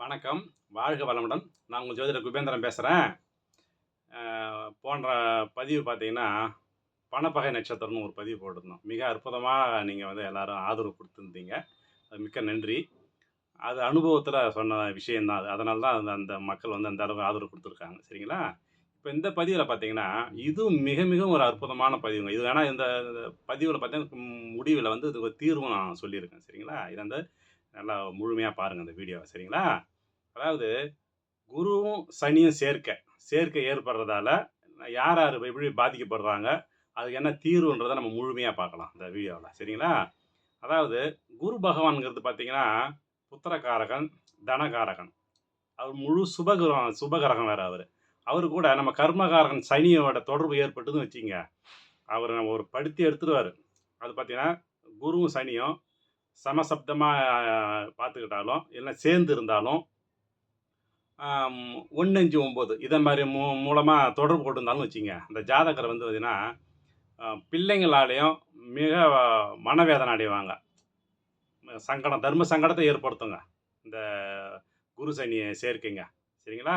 வணக்கம். வாழ்க வளமுடன். நான் உங்கள் ஜோதிடர் குபேந்திரன் பேசுகிறேன் போன்ற பதிவு பார்த்தீங்கன்னா பணப்பகை நட்சத்திரம்னு ஒரு பதிவு போட்டிருந்தோம். மிக அற்புதமாக நீங்கள் வந்து எல்லோரும் ஆதரவு கொடுத்துருந்தீங்க. அது மிக்க நன்றி. அது அனுபவத்தில் சொன்ன விஷயந்தான் அது. அதனால தான் அந்த அந்த மக்கள் வந்து அந்த அளவுக்கு ஆதரவு கொடுத்துருக்காங்க. சரிங்களா? இப்போ இந்த பதிவில் பார்த்தீங்கன்னா இதுவும் மிக மிக ஒரு அற்புதமான பதிவுங்க. இது வேணால் இந்த பதிவில் பார்த்தீங்கன்னா முடிவில் வந்து இது ஒரு தீர்வும் நான் சொல்லியிருக்கேன். சரிங்களா? இது வந்து நல்லா முழுமையாக பாருங்கள் அந்த வீடியோவை சரிங்களா? அதாவது குருவும் சனியும் சேர்க்கை. சேர்க்கை ஏற்படுறதால யார் யார் எப்படி பாதிக்கப்படுறாங்க அதுக்கு என்ன தீர்வுன்றதை நம்ம முழுமையாக பார்க்கலாம் இந்த வீடியோவில் சரிங்களா? அதாவது குரு பகவான்ங்கிறது பார்த்தீங்கன்னா புத்திரகாரகன் தனகாரகன் அவர் முழு சுபகிரகம் சுபகிரகம் வேறு அவர். அவர் கூட நம்ம கர்மகாரகன் சனியோட தொடர்பு ஏற்பட்டதுன்னு வச்சுங்க அவர் நம்ம ஒரு படுத்தி எடுத்துருவார். அது பார்த்தீங்கன்னா குருவும் சனியும் சமசப்தமாக பார்த்துக்கிட்டாலும் இல்லை சேர்ந்து இருந்தாலும் ஒன்று அஞ்சு ஒம்பது இதை மாதிரி மூ மூலமாக தொடர்பு கொண்டிருந்தாலும் வச்சுங்க அந்த ஜாதகரை வந்து பார்த்திங்கன்னா பிள்ளைங்களாலேயும் மிக மனவேதனை அடைவாங்க. சங்கடம் தர்ம சங்கடத்தை ஏற்படுத்துங்க. இந்த குரு சனியை சேர்க்கைங்க. சரிங்களா?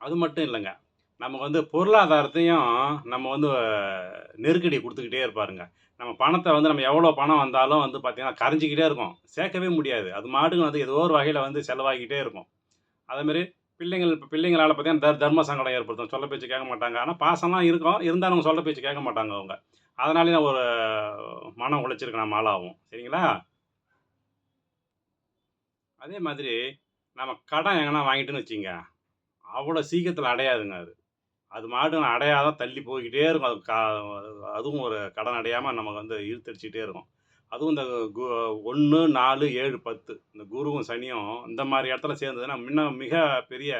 அது மட்டும் இல்லைங்க. நமக்கு வந்து பொருளாதாரத்தையும் நம்ம வந்து நெருக்கடி கொடுத்துக்கிட்டே இருப்பாருங்க. நம்ம பணத்தை வந்து நம்ம எவ்வளோ பணம் வந்தாலும் வந்து பார்த்திங்கன்னா கரைஞ்சிக்கிட்டே இருக்கும். சேர்க்கவே முடியாது. அது மாட்டுக்கு வந்து ஏதோ ஒரு வகையில் வந்து செலவாகிக்கிட்டே இருக்கும். அதேமாரி பிள்ளைங்கள் இப்போ பிள்ளைங்களால் பார்த்தீங்கன்னா தர் தர்ம சங்கடம் ஏற்படுத்தும். சொல்ல பேச்சு கேட்க மாட்டாங்க. ஆனால் பாசம்லாம் இருக்கும். இருந்தாலும் அவங்க சொல்ல பேச்சு கேட்க மாட்டாங்க அவங்க. அதனாலே ஒரு மனம் உழைச்சிருக்கு நம்ம ஆளாகும் சரிங்களா? அதே மாதிரி நம்ம கடன் எங்கன்னா வாங்கிட்டுன்னு வச்சிங்க அவ்வளோ சீக்கிரத்தில் அடையாதுங்க அது. அது மாடு அடையாத தள்ளி போய்கிட்டே இருக்கும். அது கா அதுவும் ஒரு கடன் அடையாமல் நமக்கு வந்து இழுத்தடிச்சிக்கிட்டே இருக்கும். அதுவும் இந்த கு ஒன்று நாலு ஏழு பத்து இந்த குருவும் சனியும் இந்த மாதிரி இடத்துல சேர்ந்ததுன்னா முன்ன மிக பெரிய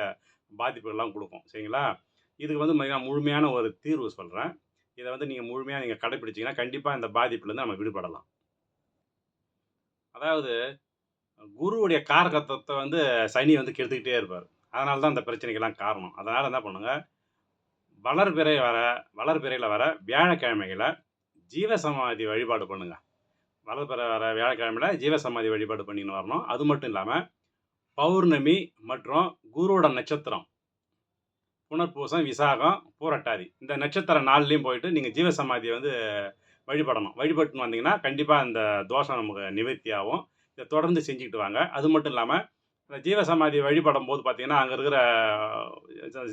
பாதிப்புகள்லாம் கொடுக்கும். சரிங்களா? இதுக்கு வந்து நான் முழுமையான ஒரு தீர்வு சொல்கிறேன் இதை வந்து நீங்கள் முழுமையாக நீங்கள் கடைப்பிடிச்சிங்கன்னா கண்டிப்பாக இந்த பாதிப்புலேருந்து நம்ம விடுபடலாம். அதாவது குருவுடைய காரகத்தத்தை வந்து சனி வந்து கெடுத்துக்கிட்டே இருப்பார். அதனால தான் இந்த பிரச்சனைக்கெல்லாம் காரணம். அதனால் என்ன பண்ணுங்கள் வளர்பிறை வர வளர்பிறையில் வர வியாழக்கிழமைகளை ஜீவசமாதி வழிபாடு பண்ணுங்கள் வளர்பிறை வர வியாழக்கிழமையில் ஜீவசமாதி வழிபாடு பண்ணின்னு வரணும். அது மட்டும் இல்லாமல் பௌர்ணமி மற்றும் குருவோட நட்சத்திரம் புனர்பூசம் விசாகம் பூரட்டாதி இந்த நட்சத்திர நாள்லேயும் போயிட்டு நீங்கள் ஜீவசமாதியை வந்து வழிபடணும். வழிபட்டுன்னு வந்தீங்கன்னா கண்டிப்பாக அந்த தோஷம் நமக்கு நிவர்த்தியாகும். இதை தொடர்ந்து செஞ்சுக்கிட்டு வாங்க. அது மட்டும் இல்லாமல் இந்த ஜீவசமாதியை வழிபடும் போது பார்த்தீங்கன்னா அங்கே இருக்கிற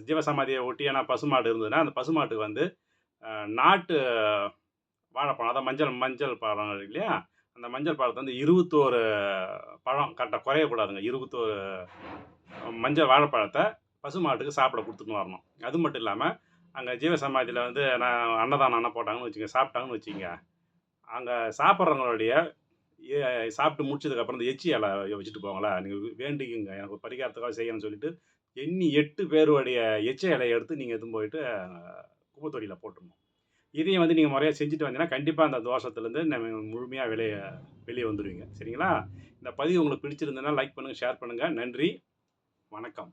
ஜீவசமாதியை ஒட்டியான பசுமாடு இருந்ததுன்னா அந்த பசுமாட்டுக்கு வந்து நாட்டு வாழைப்பழம் அதான் மஞ்சள் மஞ்சள் பழம் இருக்கு இல்லையா? அந்த மஞ்சள் பழத்தை வந்து இருபத்தோரு பழம் கரெக்டாக குறையக்கூடாதுங்க. இருபத்தோரு மஞ்சள் வாழைப்பழத்தை பசுமாட்டுக்கு சாப்பிட கொடுத்துட்டு வரணும். அது மட்டும் இல்லாமல் அங்கே ஜீவசமாதியில் வந்து நான் அன்னதானம் அன்ன போட்டாங்கன்னு வச்சுங்க சாப்பிட்டாங்கன்னு வச்சுங்க அங்கே சாப்பிட்றவங்களுடைய சாப்பிட்டு முடிச்சதுக்கப்புறம் இந்த எச்சி இலை வச்சுட்டு போங்களா? நீங்கள் வேண்டிக்குங்க. எனக்கு ஒரு பரிகாரத்துக்காக செய்யணும்னு சொல்லிட்டு எண்ணி எட்டு பேருடைய எச்ச இலையை எடுத்து நீங்கள் எதுவும் போயிட்டு குப்பத்தொடியில் போட்டுடணும். இதையும் வந்து நீங்கள் முறையாக செஞ்சுட்டு வந்தீங்கன்னா கண்டிப்பாக அந்த தோஷத்துலேருந்து நம்ம முழுமையாக வெளியே வெளியே வந்துடுவீங்க சரிங்களா? இந்த பதிவு உங்களுக்கு பிடிச்சிருந்ததுன்னா லைக் பண்ணுங்கள் ஷேர் பண்ணுங்கள் நன்றி. வணக்கம்.